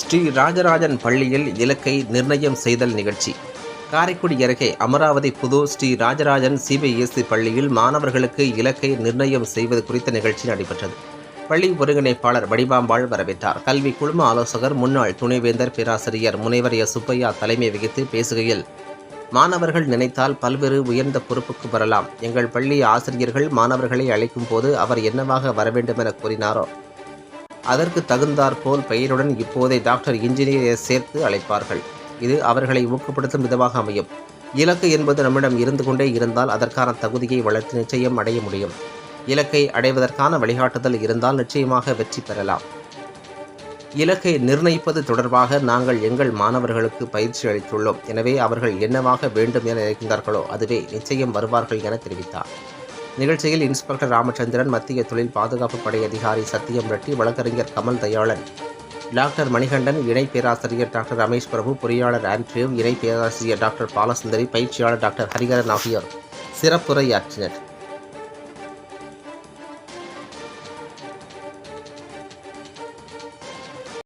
ஸ்ரீ ராஜராஜன் பள்ளியில் இலக்கை நிர்ணயம் செய்தல் நிகழ்ச்சி. காரைக்குடி அருகே அமராவதி புது ஸ்ரீ ராஜராஜன் சிபிஎஸ்சி பள்ளியில் மாணவர்களுக்கு இலக்கை நிர்ணயம் செய்வது குறித்த நிகழ்ச்சி நடைபெற்றது. பள்ளி ஒருங்கிணைப்பாளர் வடிபாம்பாள் வரவேற்றார். கல்வி குழும ஆலோசகர் முன்னாள் துணைவேந்தர் பேராசிரியர் முனைவர் எஸ் சுப்பையா தலைமை வகித்து பேசுகையில் மாணவர்கள் நினைத்தால் பல்வேறு உயர்ந்த பொறுப்புக்கு வரலாம். எங்கள் பள்ளி ஆசிரியர்கள் மாணவர்களை அழைக்கும் போது அவர் என்னவாக வர வேண்டும் என கூறினாரோ அதற்கு தகுந்தாற்போல் பெயருடன் இப்போதே டாக்டர் இன்ஜினியரை சேர்த்து அழைப்பார்கள். இது அவர்களை ஊக்கப்படுத்தும் விதமாக அமையும். இலக்கு என்பது நம்மிடம் இருந்து கொண்டே இருந்தால் அதற்கான தகுதியை வளர்த்து நிச்சயம் அடைய முடியும். இலக்கை அடைவதற்கான வழிகாட்டுதல் இருந்தால் நிச்சயமாக வெற்றி பெறலாம். இலக்கை நிர்ணயிப்பது தொடர்பாக நாங்கள் எங்கள் மாணவர்களுக்கு பயிற்சி அளித்துள்ளோம். எனவே அவர்கள் என்னவாக வேண்டும் என நினைக்கின்றார்களோ அதுவே நிச்சயம் வருவார்கள் என தெரிவித்தார். நிகழ்ச்சியில் இன்ஸ்பெக்டர் ராமச்சந்திரன் மத்திய தொழில் பாதுகாப்பு படை அதிகாரி சத்தியம் ரெட்டி வழக்கறிஞர் கமல் தயாளன். டாக்டர் மணிகண்டன் இணை பேராசிரியர் டாக்டர் ரமேஷ் பிரபு பொறியாளர் ஆண்ட்ரியூ இணை பேராசிரியர் டாக்டர் பாலசுந்தரி பயிற்சியாளர் டாக்டர் ஹரிகரன் ஆகியோர். சிறப்புரையாற்றினர்.